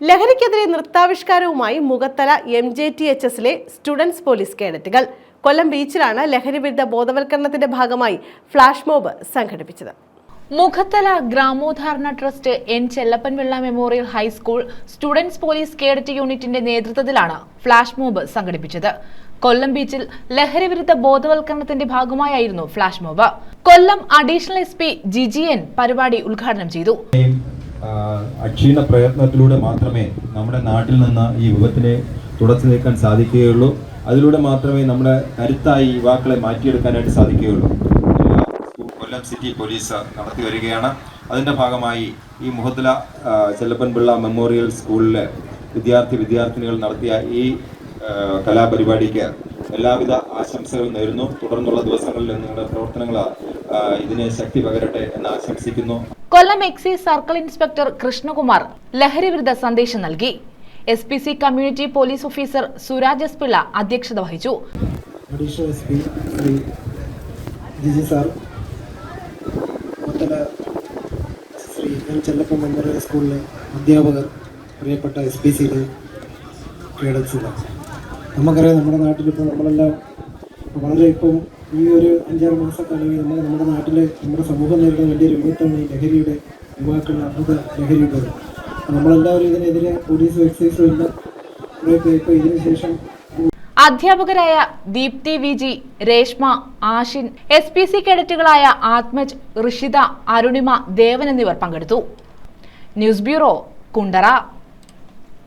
ലഹരിക്കെതിരെ നൃത്താവിഷ്കാരവുമായി Mukhathala M J T H എസിലെ students police കേഡറ്റുകൾ. കൊല്ലം ബീച്ചിലാണ് ലഹരിവിരുദ്ധ ബോധവൽക്കരണത്തിന്റെ ഭാഗമായി ഫ്ലാഷ് മോബ് സംഘടിപ്പിച്ചത്. Mukhathala Gramoddharana trust N Chellappanpillai memorial high school students police cadet യൂണിറ്റിന്റെ നേതൃത്വത്തിലാണ് ഫ്ലാഷ് മോബ് സംഘടിപ്പിച്ചത്. കൊല്ലം ബീച്ചിൽ ലഹരിവിരുദ്ധ ബോധവൽക്കരണത്തിന്റെ ഭാഗമായായിരുന്നു flash mob. Kollam additional S P Jiji N പരിപാടി ഉദ്ഘാടനം ചെയ്തു. അക്ഷീണ പ്രയത്നത്തിലൂടെ മാത്രമേ നമ്മുടെ നാട്ടിൽ നിന്ന് ഈ വിപത്തിനെ തുടച്ചു നീക്കാൻ സാധിക്കുകയുള്ളൂ. അതിലൂടെ മാത്രമേ നമ്മുടെ കരുത്തായി യുവാക്കളെ മാറ്റിയെടുക്കാനായിട്ട് സാധിക്കുകയുള്ളൂ. കൊല്ലം സിറ്റി പോലീസ് നടത്തി വരികയാണ്. അതിന്റെ ഭാഗമായി ഈ മുഹത്തല ചെല്ലപ്പൻപിള്ള മെമ്മോറിയൽ സ്കൂളിലെ വിദ്യാർത്ഥി വിദ്യാർത്ഥിനികൾ നടത്തിയ ഈ കലാപരിപാടിക്ക് എല്ലാവിധ ആശംസകളും നേരുന്നു. തുടർന്നുള്ള ദിവസങ്ങളിൽ നിങ്ങളുടെ പ്രവർത്തനങ്ങൾ ഇതിനെ ശക്തി പകരട്ടെ എന്ന് ആശംസിക്കുന്നു. Kollam excise circle inspector Krishnakumar ലഹരിവിരുദ്ധ സന്ദേശം നൽകി. S P C community police officer Suraj S Pillai അധ്യക്ഷത വഹിച്ചു. Additional S P Shri Jiji sir മത്തല Shri N Chellappan memorial സ്കൂളിലെ അധ്യാപകർ പ്രിയപ്പെട്ട എസ് പി സിയിലെ കേഡറ്റ്സുകൾ നമുക്കറിയാം നമ്മുടെ നാട്ടിലിപ്പോൾ നമ്മളെല്ലാം വളരെ ഇപ്പം ഈ ഒരു അഞ്ചാറ് മാസക്കാലങ്ങളിൽ നമ്മൾ നമ്മുടെ നാട്ടിലെ നമ്മുടെ സമൂഹം നേരിടുന്ന വലിയൊരു വിപത്താണ് ഈ ലഹരിയുടെ യുവാക്കളുടെ അമൃത ലഹരിയുടെ നമ്മളെല്ലാവരും ഇതിനെതിരെ പോലീസും എക്സൈസും എല്ലാം ഇപ്പോൾ ഇതിനുശേഷം അധ്യാപകരായ Deepthi V G Reshma Ashin S P C കേഡറ്റുകളായ Athmaj Rishitha Arunima Devan എന്നിവർ പങ്കെടുത്തു. News bureau Kundara.